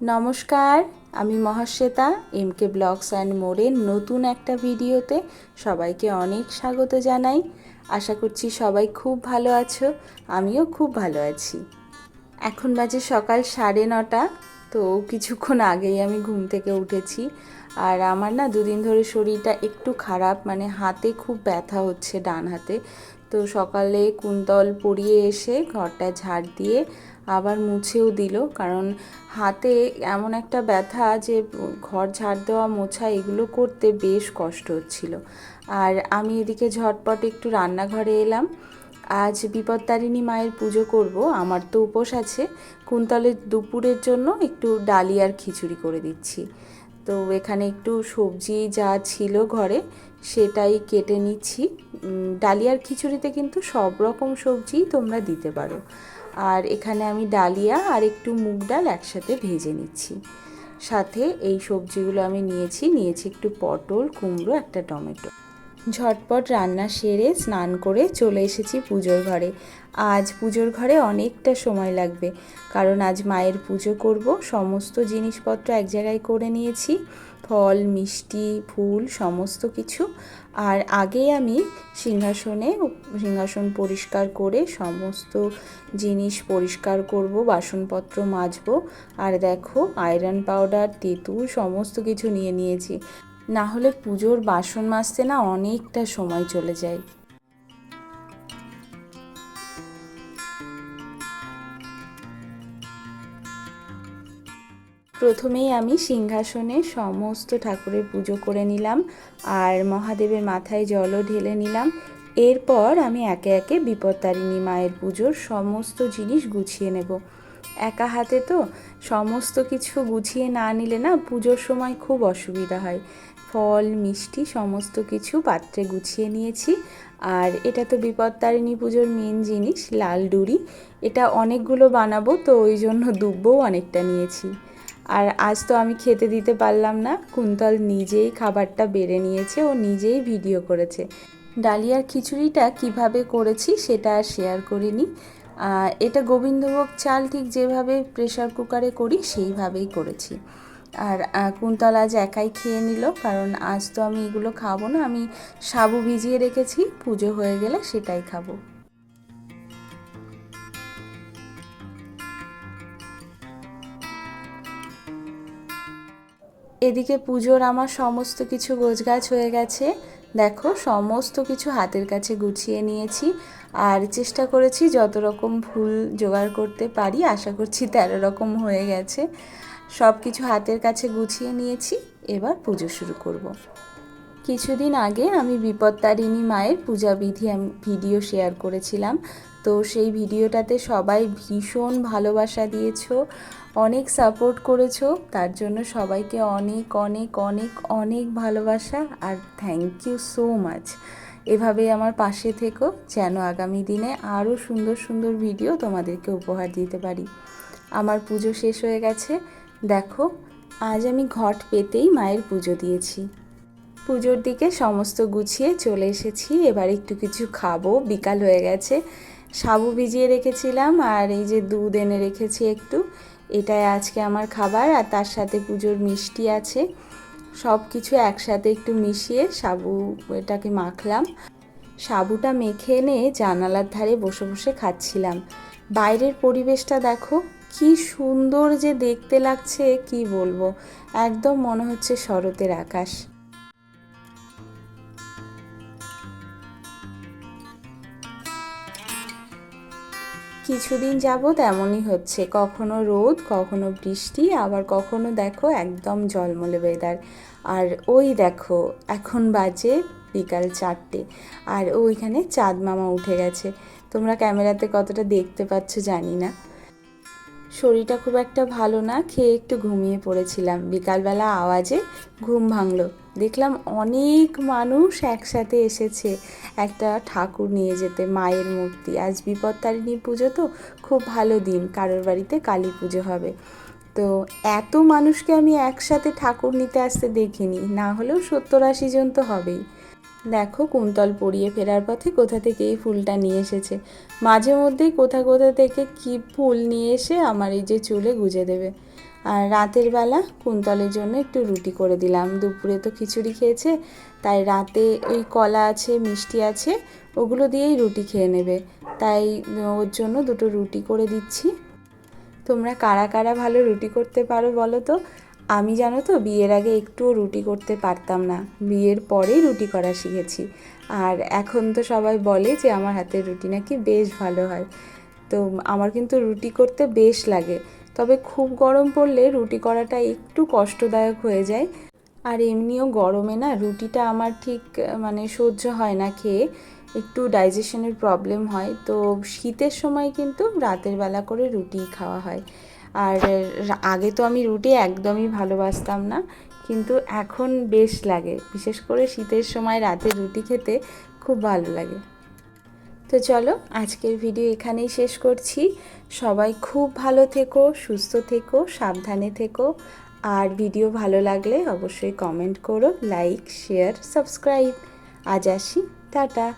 নমস্কার, আমি Mahasweta M K blogs and মোড়ের নতুন একটা ভিডিওতে সবাইকে অনেক স্বাগত জানাই। আশা করছি সবাই খুব ভালো আছো, আমিও খুব ভালো আছি। এখন বাজে সকাল সাড়ে নটা, তো কিছুক্ষণ আগেই আমি ঘুম থেকে উঠেছি। আর আমার না দুদিন ধরে শরীরটা একটু খারাপ মানে হাতে খুব ব্যথা হচ্ছে ডান হাতে। তো সকালে কুন্তল পরিয়ে এসে ঘরটা ঝাড় দিয়ে আবার মুছেও দিল। কারণ হাতে এমন একটা ব্যথা যে, ঘর ঝাড় দেওয়া, মোছা এগুলো করতে বেশ কষ্ট হচ্ছিল। আর আমি এদিকে ঝটপট একটু রান্নাঘরে এলাম। আজ বিপত্তারিণী মায়ের পুজো করব। আমার তো উপোস আছে। কুন্তলের দুপুরের জন্য একটু ডালিয়ার খিচুড়ি করে দিচ্ছি। তো এখানে একটু সবজি যা ছিল ঘরে সেটাই কেটে নিচ্ছি। ডালিয়ার খিচুড়িতে কিন্তু সব রকম সবজিই তোমরা দিতে পারো। আর এখানে আমি ডালিয়া আর একটু মুগ ডাল একসাথে ভেজে নিচ্ছি। সাথে এই সবজিগুলো আমি নিয়েছি নিয়েছি একটু পটল, কুমড়ো, একটা টমেটো। ঝটপট রান্না সেরে স্নান করে চলে এসেছি পুজোর ঘরে। আজ পুজোর ঘরে অনেকটা সময় লাগবে, কারণ আজ মায়ের পুজো করব। সমস্ত জিনিসপত্র এক জায়গায় করে নিয়েছি। ফল, মিষ্টি, ফুল, সমস্ত কিছু। আর আগে আমি সিংহাসনে সিংহাসন পরিষ্কার করে সমস্ত জিনিস পরিষ্কার করব, বাসনপত্র মাজবো, আর দেখো আয়রন পাউডার তেঁতুল সমস্ত কিছু নিয়ে নিয়েছি। না হলে পুজোর বাসন মাজতে না অনেকটা সময় চলে যায়। প্রথমেই আমি সিংহাসনে সমস্ত ঠাকুরের পুজো করে নিলাম আর মহাদেবের মাথায় জলও ঢেলে নিলাম। এরপর আমি একে একে বিপত্তারিণী মায়ের পুজোর সমস্ত জিনিস গুছিয়ে নেব। একা হাতে তো সমস্ত কিছু গুছিয়ে না নিলে না পুজোর সময় খুব অসুবিধা হয়। ফল, মিষ্টি সমস্ত কিছু পাত্রে গুছিয়ে নিয়েছি। আর এটা তো বিপত্তারিণী পুজোর মেন জিনিস, লাল ডুরি। এটা অনেকগুলো বানাবো তো ওই জন্য দুব্বও অনেকটা নিয়েছি। আর আজ তো আমি খেতে দিতে পারলাম না। কুন্তল নিজেই খাবারটা বেড়ে নিয়েছে, ও নিজেই ভিডিও করেছে। ডালিয়ার খিচুড়িটা কীভাবে করেছি সেটা আর শেয়ার করিনি। এটা গোবিন্দভোগ চাল ঠিক যেভাবে প্রেশার কুকারে করি সেইভাবেই করেছি। আর কুন্তল আজ একাই খেয়ে নিল, কারণ আজ তো আমি এগুলো খাব না, আমি সাবু ভিজিয়ে রেখেছি, পুজো হয়ে গেলে সেটাই খাব। এদিকে পুজোর আমার সমস্ত কিছু গোছগাছ হয়ে গেছে। দেখো, সমস্ত কিছু হাতের কাছে গুছিয়ে নিয়েছি। আর চেষ্টা করেছি যত রকম ফুল জোগাড় করতে পারি, আশা করছি তেরো রকম হয়ে গেছে। সব কিছু হাতের কাছে গুছিয়ে নিয়েছি, এবার পুজো শুরু করব। কিছুদিন আগে আমি বিপত্তারিণী মায়ের পূজাবিধি আমি, ভিডিও শেয়ার করেছিলাম। তো সেই ভিডিওটাতে সবাই ভীষণ ভালোবাসা দিয়েছ। অনেক সাপোর্ট করেছ, তার জন্য সবাইকে অনেক অনেক অনেক অনেক ভালোবাসা আর থ্যাংক ইউ সো মাচ এভাবে আমার পাশে থেকো, যেন আগামী দিনে আরও সুন্দর সুন্দর ভিডিও তোমাদেরকে উপহার দিতে পারি। আমার পুজো শেষ হয়ে গেছে, দেখো, আজ আমি ঘট পেতেই মায়ের পুজো দিয়েছি। পুজোর দিকে সমস্ত গুছিয়ে চলে এসেছি, এবার একটু কিছু খাব, বিকাল হয়ে গেছে। সাবু ভিজিয়ে রেখেছিলাম, আর এই যে দুধ এনে রেখেছি একটু। এটাই আজকে আমার খাবার আর তার সাথে পুজোর মিষ্টি আছে। সব কিছু একসাথে একটু মিশিয়ে সাবু এটাকে মাখলাম। সাবুটা মেখে এনে জানালার ধারে বসে বসে খাচ্ছিলাম। বাইরের পরিবেশটা দেখো, কি সুন্দর যে দেখতে লাগছে, কি বলব? একদম মনে হচ্ছে শরতের আকাশ। কিছুদিন যাবৎ এমনই হচ্ছে। কখনো রোদ, কখনো বৃষ্টি, আবার কখনো দেখো একদম জলমলে ওয়েদার আর ওই দেখো, এখন বাজে বিকাল চারটে, আর ওইখানে চাঁদ মামা উঠে গেছে। তোমরা ক্যামেরাতে কতটা দেখতে পাচ্ছ জানি না। শরীরটা খুব একটা ভালো না, খেয়ে একটু ঘুমিয়ে পড়েছিলাম। বিকালবেলা আওয়াজে ঘুম ভাঙলো। দেখলাম অনেক মানুষ একসাথে এসেছে। একটা ঠাকুর নিয়ে যেতে, মায়ের মূর্তি। আজ বিপত্তারিণী পুজো তো খুব ভালো দিন, কারোর বাড়িতে কালী পুজো হবে। তো এত মানুষকে আমি একসাথে ঠাকুর নিতে আসতে দেখিনি, না হলেও সত্তর আশি জন তো হবেই। দেখো কুন্তল পরিয়ে ফেরার পথে কোথা থেকে এই ফুলটা নিয়ে এসেছে। মাঝে মধ্যেই কোথা কোথা থেকে কি ফুল নিয়ে এসে আমার এই যে চুলে গুজে দেবে। আর রাতের বেলা কুন্তলের জন্য একটু রুটি করে দিলাম। দুপুরে তো খিচুড়ি খেয়েছে, তাই রাতে ওই কলা আছে, মিষ্টি আছে, ওগুলো দিয়েই রুটি খেয়ে নেবে। তাই ওর জন্য দুটো রুটি করে দিচ্ছি। তোমরা কারা কারা ভালো রুটি করতে পারো বলো তো? আমি জানো তো, বিয়ের আগে একটুও রুটি করতে পারতাম না। বিয়ের পরেই রুটি করা শিখেছি। আর এখন তো সবাই বলে যে আমার হাতের রুটি নাকি বেশ ভালো হয়। তো আমার কিন্তু রুটি করতে বেশ লাগে। তবে খুব গরম পড়লে রুটি করাটা একটু কষ্টদায়ক হয়ে যায়। আর এমনিও গরমে না রুটিটা আমার ঠিক মানে সহ্য হয় না খেয়ে। একটু ডাইজেশনের প্রবলেম হয়। তো শীতের সময় কিন্তু রাতের বেলা করে রুটি খাওয়া হয়। আর আগে তো আমি রুটি একদমই ভালোবাসতাম না, কিন্তু এখন বেশ লাগে। বিশেষ করে শীতের সময় রাতে রুটি খেতে খুব ভালো লাগে। তো চলো, আজকের ভিডিও এখানেই শেষ করছি। সবাই খুব ভালো থেকো, সুস্থ থেকো, সাবধানে থেকো। আর ভিডিও ভালো লাগলে অবশ্যই কমেন্ট করো, লাইক, শেয়ার, সাবস্ক্রাইব। আজ আসি, টাটা।